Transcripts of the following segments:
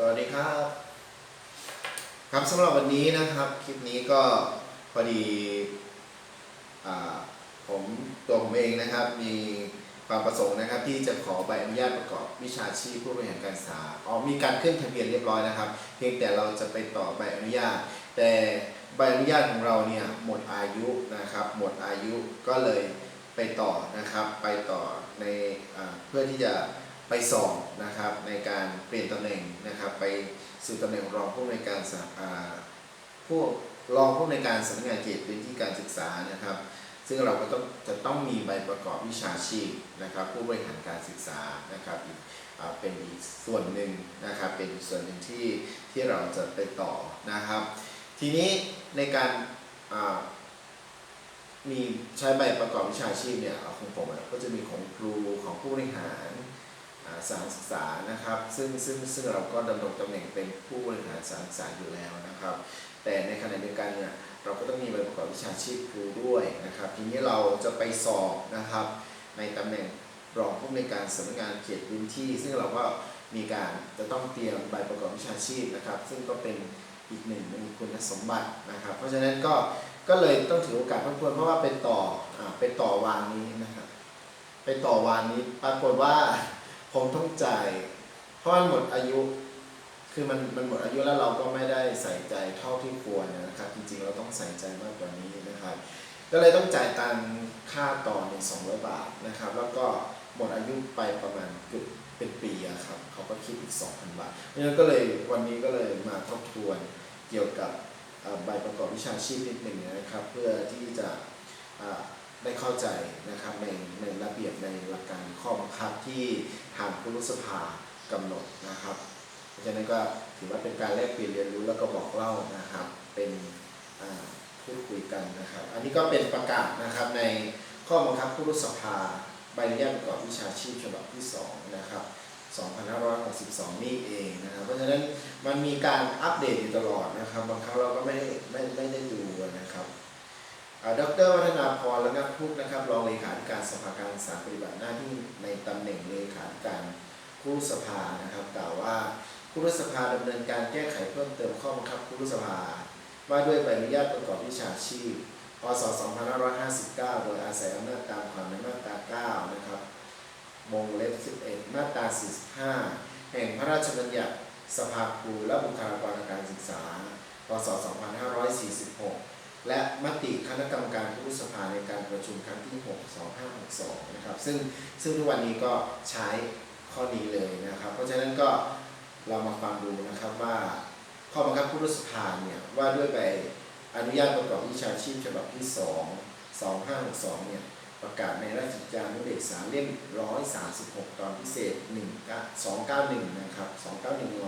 สวัสดีครับ ครับสำหรับวันนี้นะครับคลิปนี้ก็พอดีอผมตัวผมเองนะครับ มีความประสงค์นะครับ ที่จะขอใบอนุญาตประกอบวิชาชีพผู้บริหารการศึกษาอ๋อมีการขึ้นทะเบียนเรียบร้อยนะครับ เพียงแต่เราจะไปต่อใบอนุญาต แต่ใบอนุญาตของเราเนี่ยหมดอายุนะครับ หมดอายุก็เลยไปต่อนะครับ ไปต่อในอเพื่อที่จะ ไปสอบนะครับในการเปลี่ยนตำแหน่งนะครับ ไปสู่ตำแหน่งรองผู้อำนวยการสาอ่าผู้รองผู้อำนวยการสำนักงานเขตพื้นที่การศึกษานะครับ ซึ่งเราก็ต้องจะต้องมีใบประกอบวิชาชีพนะครับ ผู้บริหารการศึกษานะครับอีกเป็นอีกส่วนหนึ่งนะครับเป็นอีกส่วนหนึ่งที่ที่เราจะไปต่อนะครับ ทีนี้ในการมีใช้ใบประกอบวิชาชีพเนี่ยของผมก็จะมีของครูของผู้บริหาร สานศึกษานะครับ ซึ่งซึ่งซึ่งเราก็ดำรงตำแหน่งเป็นผู้บริหารสานศึกษาอยู่แล้วนะครับ แต่ในขณะเดียวกันเนี่ยเราก็ต้องมีใบประกอบวิชาชีพครูด้วยนะครับ ทีนี้เราจะไปสอบนะครับ ในตำแหน่งรองผู้อำนการสำนักงานเขตพื้นที่ ซึ่งเราก็มีการจะต้องเตรียมใบประกอบวิชาชีพนะครับ ซึ่งก็เป็นอีกหนึ่งในคุณสมบัตินะครับ เพราะฉะนั้นก็ก็เลยต้องถือโอกาสทบทวนเพราะว่าเป็นต่ออเป็นต่อวานนี้นะครับเป็นต่อวานนี้ปรากฏว่า ผมต้องจ่าย เพราะมันหมดอายุ คือมันมันหมดอายุแล้วเราก็ไม่ได้ใส่ใจเท่าที่ควรนะครับ จริงๆเราต้องใส่ใจมากกว่านี้นะครับ ก็เลยต้องจ่ายตังค่าต่อใน200บาทนะครับ แล้วก็หมดอายุไปประมาณเกือบเป็นปีอะครับ เขาก็คิดอีก 2,000 บาทเพราะฉะนั้นก็เลยวันนี้ก็เลยมาทบทวนเกี่ยวกับใบประกอบวิชาชีพนิดหนึ่งนะครับ เพื่อที่จะ ได้เข้าใจนะครับในในระเบียบในหลักการข้อบังคับที่ทางคุรุสภากำหนดนะครับ เพราะฉะนั้นก็ถือว่าเป็นการแลกเปลี่ยนเรียนรู้แล้วก็บอกเล่านะครับ เป็นพูดคุยกันนะครับ อันนี้ก็เป็นประกาศนะครับในข้อบังคับผู้รุษภาใบอนุญาตประกอบวิชาชีพฉบับที่2นะครับ2562 นี่เองนะครับ เพราะฉะนั้นมันมีการอัปเดตอยู่ตลอดนะครับ บางครั้งเราก็ไม่ได้ไม่ไม่ได้ดูนะครับ ดรวัฒนาพรและนักพุกนะครับรองเลขาธิการสภาการศึกษาปฏิบัติหน้าที่ในตำแหน่งเลขาธิการผู้สภานะครับกล่าวว่าผู้รัฐสภาดำเนินการแก้ไขเพิ่มเติมข้อบังคับผู้รัฐสภา ว่าด้วยใบอนุญาตประกอบวิชาชีพพศ 2559 โดยอาศัยอำนาจตามความในมาตรา 9 นะครับวงเล็บ 11 มาตรา 45 แห่งพระราชบัญญัติสภาครูและบุคลากรทางการศึกษา พศ 2546 และมติคณะกรรมการผู้สภาในการประชุมครั้งที่ 6 2562 นะครับ ซึ่งซึ่งทุกวันนี้ก็ใช้ข้อนี้เลยนะครับ เพราะฉะนั้นก็เรามาฟังดูนะครับว่าข้อบังคับผู้รัฐสภาเนี่ยว่าด้วยใบอนุญาตประกอบวิชาชีพฉบับที่ 2 2562 เนี่ยประกาศในราชกิจจานุเบกษาเล่ม 136 ตอนพิเศษ 1 291 นะครับ 291ง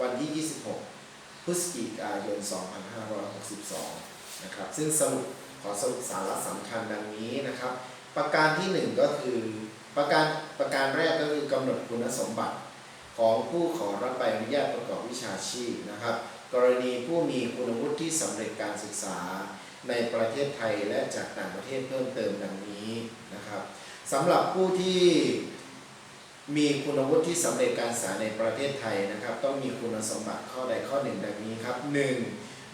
วันที่ 26 พฤศจิกายน 2562 นะครับ ซึ่งสรุปขอสรุปสาระสำคัญดังนี้นะครับ ประการที่หนึ่งก็คือประการประการแรกก็คือกำหนดคุณสมบัติ ของผู้ขอรับใบอนุญาตประกอบวิชาชีพนะครับ กรณีผู้มีคุณวุฒิที่สำเร็จการศึกษาในประเทศไทยและจากต่างประเทศเพิ่มเติมดังนี้นะครับสำหรับผู้ที่มีคุณวุฒิที่สำเร็จการศึกษาในประเทศไทยนะครับ ต้องมีคุณสมบัติข้อใดข้อหนึ่งดังนี้ครับหนึ่ง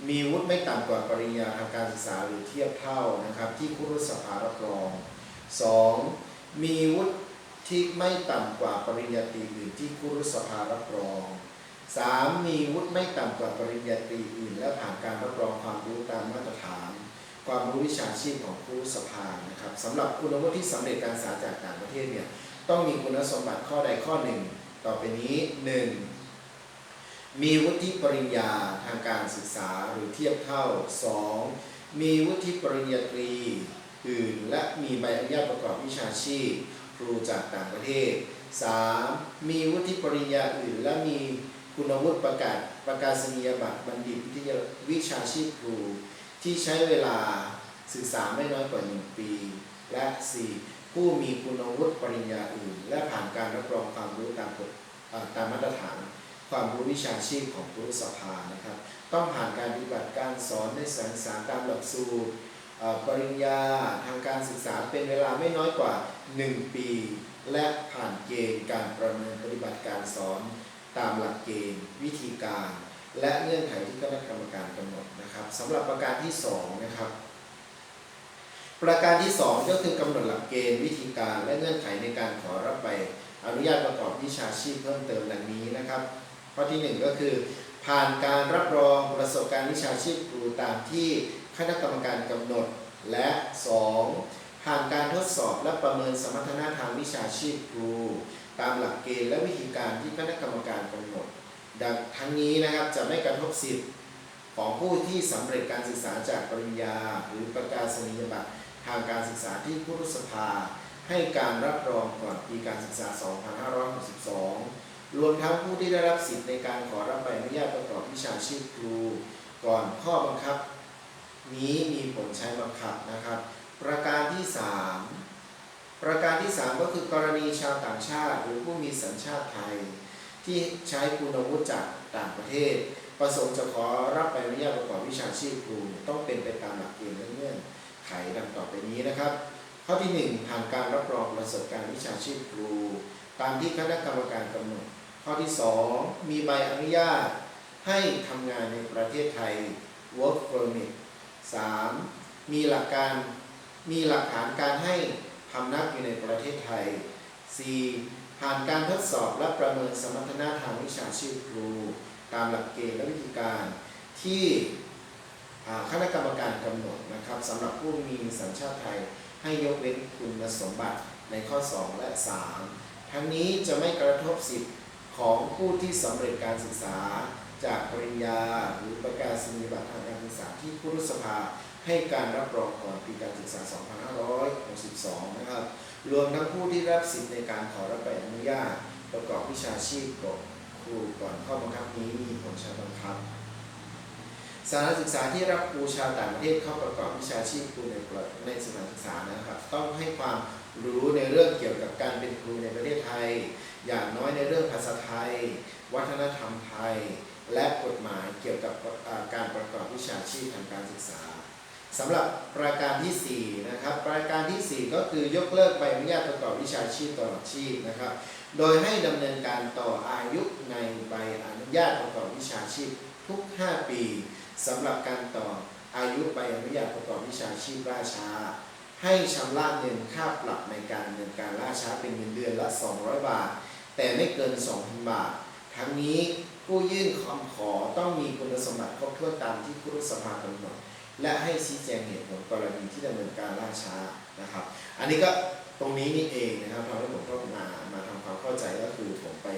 มีวุฒิไม่ต่ำกว่าปริญญาทางการศึกษาหรือเทียบเท่านะครับที่คุรุสภารับรอง 2. มีวุฒิที่ไม่ต่ำกว่าปริญญาตรีอื่นที่คุรุสภารับรอง 3. มีวุฒิไม่ต่ำกว่าปริญญาตรีอื่น และผ่านการรับรองความรู้ตามมาตรฐาน ความรู้วิชาชีพของคุรูสภานะครับสำหรับคุณวุฒิที่สำเร็จการศึกษาจากต่างประเทศเนี่ยต้องมีคุณสมบัติข้อใดข้อหนึ่ง ต่อไปนี้ 1. มีวุฒิปริญญาทางการศึกษาหรือเทียบเท่า 2. มีวุฒิปริญญาตรีอื่น และมีใบอนุญาตประกอบวิชาชีพ ครูจากต่างประเทศ 3. มีวุฒิปริญญาอื่น และมีคุณวุฒิประกาศประกาศนียบัตรบัณฑิตวิทยาวิชาชีพครู ที่ใช้เวลาศึกษาไม่น้อยกว่า 1 ปี และ 4. ผู้มีคุณวุฒิปริญญาอื่น และผ่านการรับรองความรู้ตามกฎตามมาตรฐาน ความรู้วิชาชีพของครูสภานะครับ ต้องผ่านการปฏิบัติการสอนในสานศึกษาตามหลักสูตรปริญญาทางการศึกษาเป็นเวลาไม่น้อยกว่า 1 ปี และผ่านเกณฑ์การประเมินปฏิบัติการสอนตามหลักเกณฑ์ วิธีการ และเงื่อนไขที่คณะกรรมการกำหนดนะครับสำหรับประการที่สองนะครับประการที่สองก็คือกำหนดหลักเกณฑ์วิธีการและเงื่อนไขในการขอรับใบอนุญาตประกอบวิชาชีพเพิ่มเติมดังนี้นะครับ ข้อที่หนึ่งก็คือ ผ่านการรับรองประสบการณ์วิชาชีพครูตามที่คณะกรรมการกำหนด และ 2. ผ่านการทดสอบและประเมินสมรรถนะทางวิชาชีพครู ตามหลักเกณฑ์และวิธีการที่คณะกรรมการกำหนด ดังทั้งนี้นะครับจะไม่กระทบสิทธิ์ของผู้ที่สำเร็จการศึกษาจากปริญญา หรือประกาศนียบัตรทางการศึกษาที่ผู้รุษภา ให้การรับรองก่อนปีการศึกษา 2562 รวมทั้งผู้ที่ได้รับสิทธิ์ในการขอรับใบอนุญาตประกอบวิชาชีพครู ก่อนข้อบังคับ นี้มีผลใช้บังคับนะครับ ประการที่ 3 ประการที่ 3 ก็คือกรณีชาวต่างชาติ หรือผู้มีสัญชาติไทย ที่ใช้คุณวุฒิจากต่างประเทศ ประสงค์จะขอรับใบอนุญาตประกอบวิชาชีพครูต้องเป็นไปตามหลักเกณฑ์และเงื่อนไขดังต่อไปนี้นะครับ ข้อที่ 1 ผ่านการรับรองประสบการณ์วิชาชีพครู ตามที่คณะกรรมการกำหนด ข้อที่ 2 มีใบอนุญาตให้ทำงานในประเทศไทย work permit 3. มีหลักการมีหลักฐานการให้พำนักอยู่ในประเทศไทย 4. ผ่านการทดสอบและประเมินสมรรถนะทางวิชาชีพครู ตามหลักเกณฑ์และวิธีการที่คณะกรรมการกำหนดนะครับสำหรับผู้มีสัญชาติไทยให้ยกเว้นคุณสมบัติในข้อ 2 และ 3 ทั้งนี้จะไม่กระทบสิทธิ ของผู้ที่สำเร็จการศึกษา จากปริญญาหรือประกาศนียบัตรทางการศึกษาที่ผู้รุษภาให้การรับรองก่อนปีการศึกษา 2562 นะครับ รวมทั้งผู้ที่รับสิทธิ์ในการขอรับใบอนุญาต ประกอบวิชาชีพก่อนครูก่อนข้อบังคับนี้มีผลใช้บังคับสถานศึกษาที่รับครูชาวต่างประเทศเข้าประกอบวิชาชีพครูในในสถานศึกษานะครับ ต้องให้ความ รู้ในเรื่องเกี่ยวกับการเป็นครูในประเทศไทย อย่างน้อยในเรื่องภาษาไทย วัฒนธรรมไทย และกฎหมายเกี่ยวกับการประกอบวิชาชีพทางการศึกษาสำหรับประการทีสี่4 นะครับ ประการทีสี่ 4 ก็คือยกเลิกใบอนุญาตประกอบวิชาชีพตลอดชีพนะครับ โดยให้ดำเนินการต่ออายุในใบอนุญาตประกอบวิชาชีพทุก 5 ปีสำหรับการต่ออายุใบอนุญาตประกอบวิชาชีพล่าชา ให้ชำระเงินค่าปรับในการดำเนินการล่าช้าเป็นเงินเดือนละ 200 บาท แต่ไม่เกิน 2,000 บาท ทั้งนี้ผู้ยื่นคำขอต้องมีคุณสมบัติครบถ้วนตามที่ผู้รุษภากำหนดและให้ชี้แจงเหตุผลกรณีที่ดำเนินการล่าช้านะครับ อันนี้ก็ตรงนี้นี่เองนะครับทำให้ผมต้องมามาทำความเข้าใจก็คือผมไป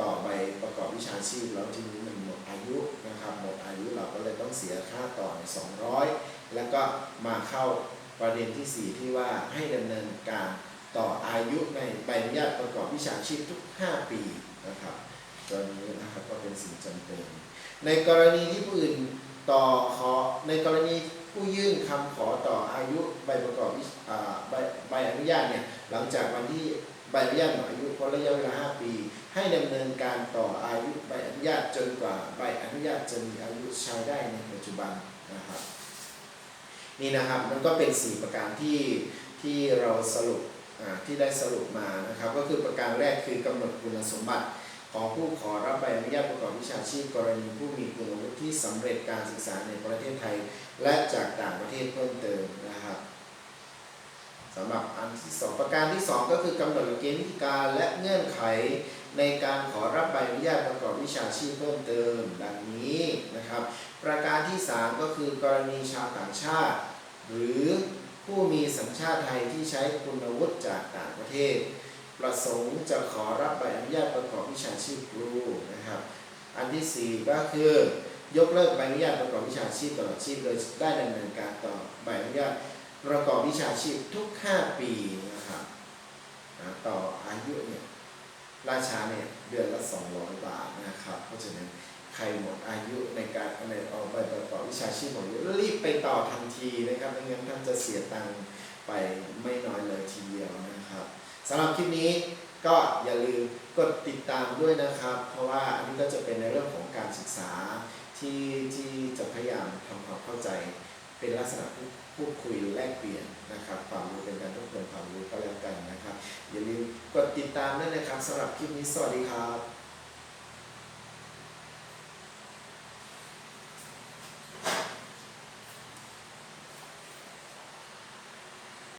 ต่อใบประกอบวิชาชีพแล้วทีนี้มันหมดอายุนะครับหมดอายุเราก็เลยต้องเสียค่าต่อใน200 แล้วก็มาเข้า ประเด็นที่ 4 ที่ว่าให้ดำเนินการต่ออายุในใบอนุญาตประกอบวิชาชีพทุก 5 ปีนะครับตัวนี้นะครับก็เป็นสิ่งจำเป็น ในกรณีที่ผู้อื่นต่อขอในกรณีผู้ยื่นคำขอต่ออายุใบประกอบวิชาใบใบอนุญาตเนี่ยหลังจากวันที่ใบอนุญาตหมดอายุพ้นระยะเวลา 5 ปี ให้ดำเนินการต่ออายุใบอนุญาตจนกว่าใบอนุญาตจะมีอายุใช้ได้ในปัจจุบันนะครับ นี่นะครับมันก็เป็น 4 ประการที่ที่เราสรุปที่ได้สรุปมานะครับ ก็คือประการแรกคือกำหนดคุณสมบัติของผู้ขอรับใบอนุญาตประกอบวิชาชีพกรณีผู้มีคุณวุฒิที่สำเร็จการศึกษาในประเทศไทย และจากต่างประเทศเพิ่มเติมนะครับสำหรับอันที่สองประการที่สองก็คือกำหนดหลักเกณฑ์วิธีการและเงื่อนไขในการขอรับใบอนุญาตประกอบวิชาชีพเพิ่มเติม ดังนี้นะครับ ประการที่สามก็คือกรณีชาวต่างชาติ หรือผู้มีสัญชาติไทยที่ใช้คุณวุฒิจากต่างประเทศ ประสงค์จะขอรับใบอนุญาตประกอบวิชาชีพครูนะครับ อันที่สี่ก็คือยกเลิกใบอนุญาตประกอบวิชาชีพตลอดชีพโดยได้ดำเนินการต่อใบอนุญาตประกอบวิชาชีพทุก 5 ปีนะครับต่ออายุเนี่ยราชาเนี่ยเดือนละ 200 บาทนะครับ ใครหมดอายุในการในเอาใบประกอบวิชาชีพหมดอายุรีบไปต่อทันทีนะครับไม่งั้นท่านจะเสียตังค์ไปไม่น้อยเลยทีเดียวนะครับสำหรับคลิปนี้ก็อย่าลืมกดติดตามด้วยนะครับ เพราะว่าอันนี้ก็จะเป็นในเรื่องของการศึกษาที่ที่จะพยายามทำความเข้าใจเป็นลักษณะพูดพูดคุยแลกเปลี่ยนนะครับความรู้เป็นการทบทวนความรู้ก็แล้วกันนะครับ อย่าลืมกดติดตามด้วยนะครับสำหรับคลิปนี้สวัสดีครับ